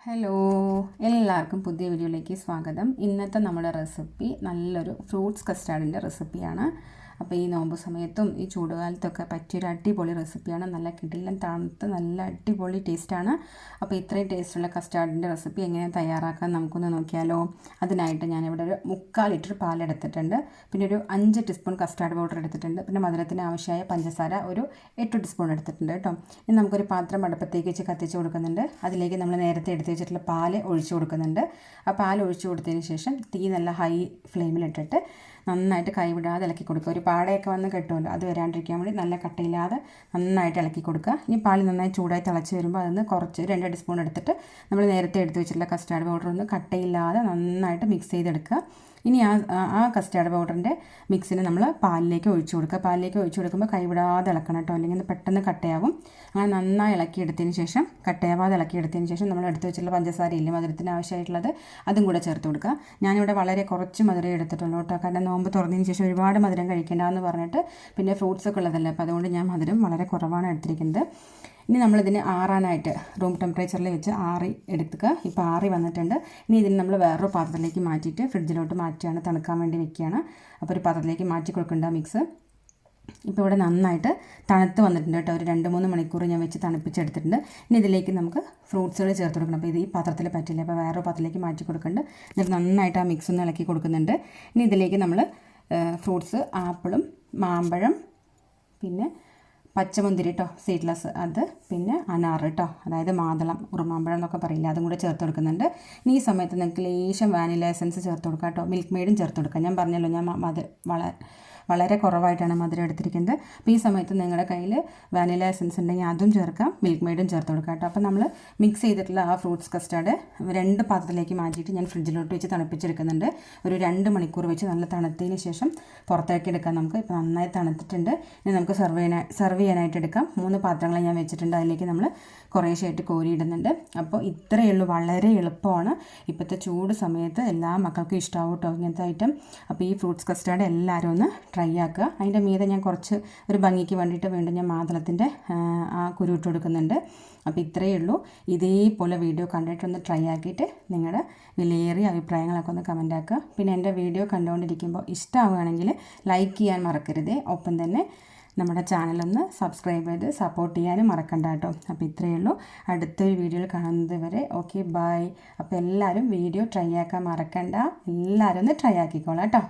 Hello എല്ലാവർക്കും പുതിയ വീഡിയോയിലേക്ക് സ്വാഗതം. ഇന്നത്തെ നമ്മുടെ റെസിപ്പി നല്ലൊരു ഫ്രൂട്ട്സ് കസ്റ്റാർഡിന്റെ റെസിപ്പിയാണ് അപ്പോൾ ഈ നോമ്പ് സമയത്തും ഈ ചൂടുകാലത്തൊക്കെ പറ്റിയൊരു അടിപൊളി റെസിപ്പിയാണ്. നല്ല കിടിലൻ തണുത്ത് നല്ല അടിപൊളി ടേസ്റ്റാണ്. അപ്പോൾ ഇത്രയും ടേസ്റ്റുള്ള കസ്റ്റാർഡിന്റെ റെസിപ്പി എങ്ങനെ തയ്യാറാക്കാൻ നമുക്കൊന്ന് നോക്കിയാലോ. അതിനായിട്ട് ഞാനിവിടെ ഒരു മുക്കാൽ ലിറ്റർ പാലെടുത്തിട്ടുണ്ട് പിന്നെ ഒരു അഞ്ച് ടീസ്പൂൺ കസ്റ്റാർഡ് പൗഡർ എടുത്തിട്ടുണ്ട്. പിന്നെ മധുരത്തിന് ആവശ്യമായ പഞ്ചസാര ഒരു എട്ട് ടീസ്പൂൺ എടുത്തിട്ടുണ്ട് കേട്ടോ. ഇനി നമുക്കൊരു പാത്രം അടുപ്പത്തേക്ക് വെച്ച് കത്തിച്ച് കൊടുക്കുന്നുണ്ട്. അതിലേക്ക് നമ്മൾ നേരത്തെ എടുത്ത് വെച്ചിട്ടുള്ള പാൽ ഒഴിച്ചു കൊടുക്കുന്നുണ്ട്. ആ പാൽ ഒഴിച്ചു കൊടുത്തതിന് ശേഷം തീ നല്ല ഹൈ ഫ്ലെയിമിലിട്ടിട്ട് നന്നായിട്ട് കൈവിടാതെ ഇളക്കി കൊടുക്കുക. ഒരു പാടയൊക്കെ വന്ന് കെട്ടുമല്ലോ അത് വരാണ്ടിരിക്കാൻ വേണ്ടി നല്ല കട്ടയില്ലാതെ നന്നായിട്ട് ഇളക്കി കൊടുക്കുക. ഇനി പാൽ നന്നായി ചൂടായി തിളച്ച് വരുമ്പോൾ അതിന് കുറച്ച് രണ്ട് ടീസ്പൂൺ എടുത്തിട്ട് നമ്മൾ നേരത്തെ എടുത്ത് വെച്ചിട്ടുള്ള കസ്റ്റാർഡ് പൗഡർ ഒന്ന് കട്ടയില്ലാതെ നന്നായിട്ട് മിക്സ് ചെയ്തെടുക്കുക. ഇനി ആ ആ കസ്റ്റാർഡ് പൗഡറിന്റെ മിക്സിനെ നമ്മൾ പാലിലേക്ക് ഒഴിച്ചു കൊടുക്കുക. പാലിലേക്ക് ഒഴിച്ചു കൊടുക്കുമ്പോൾ കൈവിടാതെ ഇളക്കണം കേട്ടോ. അല്ലെങ്കിൽ പെട്ടെന്ന് കട്ടയാവും. അങ്ങനെ നന്നായി ഇളക്കിയെടുത്തതിന് ശേഷം കട്ടയാവാതെ ഇളക്കിയെടുത്തതിന് ശേഷം നമ്മൾ എടുത്ത് വെച്ചിട്ടുള്ള പഞ്ചസാര ഇല്ലേ മധുരത്തിന് ആവശ്യമായിട്ടുള്ളത് അതും കൂടെ ചേർത്ത് കൊടുക്കുക. ഞാനിവിടെ വളരെ കുറച്ച് മധുരം എടുത്തിട്ടുള്ളൂ കേട്ടോ. കാരണം നോമ്പ് തുറന്നതിന് ശേഷം ഒരുപാട് മധുരം കഴിക്കേണ്ടെന്ന് പറഞ്ഞിട്ട് പിന്നെ ഫ്രൂട്ട്സ് ഒക്കെ ഉള്ളതല്ലേ? അപ്പോൾ അതുകൊണ്ട് ഞാൻ മധുരം വളരെ കുറവാണ് എടുത്തിരിക്കുന്നത്. ഇനി നമ്മളിതിന് ആറാനായിട്ട് റൂം ടെമ്പറേച്ചറിൽ വെച്ച് ആറി എടുക്കുക. ഇപ്പോൾ ആറി വന്നിട്ടുണ്ട്. ഇനി ഇതിന് നമ്മൾ വേറൊരു പാത്രത്തിലേക്ക് മാറ്റിയിട്ട് ഫ്രിഡ്ജിലോട്ട് മാറ്റിയാണ് തണുക്കാൻ വേണ്ടി വെക്കുകയാണ്. അപ്പോൾ ഒരു പാത്രത്തിലേക്ക് മാറ്റി കൊടുക്കേണ്ട മിക്സ് ഇപ്പോൾ ഇവിടെ നന്നായിട്ട് തണുത്ത് വന്നിട്ടുണ്ട് കേട്ടോ. ഒരു രണ്ട് മൂന്ന് മണിക്കൂർ ഞാൻ വെച്ച് തണുപ്പിച്ചെടുത്തിട്ടുണ്ട്. ഇനി ഇതിലേക്ക് നമുക്ക് ഫ്രൂട്ട്സുകൾ ചേർത്ത് കൊടുക്കണം. അപ്പോൾ ഇത് ഈ പാത്രത്തിൽ പറ്റില്ല. അപ്പോൾ വേറെ പാത്രത്തിലേക്ക് മാറ്റി കൊടുക്കുന്നുണ്ട് എന്നിട്ട് നന്നായിട്ട് ആ മിക്സ് ഒന്ന് ഇളക്കി കൊടുക്കുന്നുണ്ട്. ഇനി ഇതിലേക്ക് നമ്മൾ ഫ്രൂട്ട്സ് ആപ്പിളും മാമ്പഴം പിന്നെ പച്ചമുന്തിരി കേട്ടോ സീഡ്ലെസ് അത് പിന്നെ അനാർ കേട്ടോ അതായത് മാതളം ഉറുമാമ്പഴം എന്നൊക്കെ പറയില്ല അതും കൂടെ ചേർത്ത് കൊടുക്കുന്നുണ്ട്. ഇനി ഈ സമയത്ത് നിങ്ങൾക്ക് ലേശം വാനില എസൻസ് ചേർത്ത് കൊടുക്കാം കേട്ടോ മിൽക്ക് മെയ്ഡും ചേർത്ത് കൊടുക്കാം. ഞാൻ പറഞ്ഞല്ലോ ഞാൻ അത് വളരെ വളരെ കുറവായിട്ടാണ് മധുരം എടുത്തിരിക്കുന്നത്. അപ്പോൾ ഈ സമയത്ത് നിങ്ങളുടെ കയ്യിൽ വാനില എസൻസ് ഉണ്ടെങ്കിൽ അതും ചേർക്കാം. മിൽക്ക് മെയ്ഡും ചേർത്ത് കൊടുക്കാം കേട്ടോ. അപ്പോൾ നമ്മൾ മിക്സ് ചെയ്തിട്ടുള്ള ആ ഫ്രൂട്ട്സ് കസ്റ്റാർഡ് രണ്ട് പാത്രത്തിലേക്ക് മാറ്റിയിട്ട് ഞാൻ ഫ്രിഡ്ജിലോട്ട് വെച്ച് തണുപ്പിച്ചെടുക്കുന്നുണ്ട്. ഒരു രണ്ട് മണിക്കൂർ വെച്ച് നല്ല തണുത്തതിന് ശേഷം പുറത്തേക്ക് എടുക്കാം നമുക്ക്. ഇപ്പോൾ നന്നായി തണുത്തിട്ടുണ്ട്. ഇനി നമുക്ക് സെർവ് ചെയ്യാൻ സെർവ് ചെയ്യാനായിട്ട് എടുക്കാം. മൂന്ന് പാത്രങ്ങൾ ഞാൻ വെച്ചിട്ടുണ്ട്. അതിലേക്ക് നമ്മൾ കുറേശ്ശായിട്ട് കോരിയിടുന്നുണ്ട് അപ്പോൾ ഇത്രയേ ഉള്ളൂ. വളരെ എളുപ്പമാണ്. ഇപ്പോഴത്തെ ചൂട് സമയത്ത് എല്ലാ മക്കൾക്കും ഇഷ്ടമാവും കേട്ടോ ഇങ്ങനത്തെ ഐറ്റം അപ്പോൾ ഈ ഫ്രൂട്ട്സ് കസ്റ്റാർഡ് എല്ലാവരും ഒന്ന് ട്രൈ ആക്കുക. അതിന്റെ മീതെ ഞാൻ കുറച്ച് ഒരു ഭംഗിക്ക് വേണ്ടിയിട്ട് വീണ്ടും ഞാൻ മാതളത്തിന്റെ ആ കുരു ഇട്ട് കൊടുക്കുന്നുണ്ട്. അപ്പോൾ ഇത്രയേ ഉള്ളൂ. ഇതേപോലെ വീഡിയോ കണ്ടിട്ടൊന്ന് ട്രൈ ആക്കിയിട്ട് നിങ്ങളുടെ വിലയേറിയ അഭിപ്രായങ്ങളൊക്കെ ഒന്ന് കമന്റ് ആക്കുക. പിന്നെ എന്റെ വീഡിയോ കണ്ടുകൊണ്ടിരിക്കുമ്പോൾ ഇഷ്ടമാവുകയാണെങ്കിൽ ലൈക്ക് ചെയ്യാൻ മറക്കരുതേ. ഒപ്പം തന്നെ നമ്മുടെ ചാനലൊന്ന് സബ്സ്ക്രൈബ് ചെയ്ത് സപ്പോർട്ട് ചെയ്യാനും മറക്കണ്ട കേട്ടോ. അപ്പോൾ ഇത്രയേ ഉള്ളൂ. അടുത്തൊരു വീഡിയോയിൽ കാണുന്നത് വരെ ഓക്കെ ബായ് അപ്പോൾ എല്ലാവരും വീഡിയോ ട്രൈ ആക്കാൻ മറക്കണ്ട. എല്ലാവരും ഒന്ന് ട്രൈ ആക്കിക്കോളാം കേട്ടോ.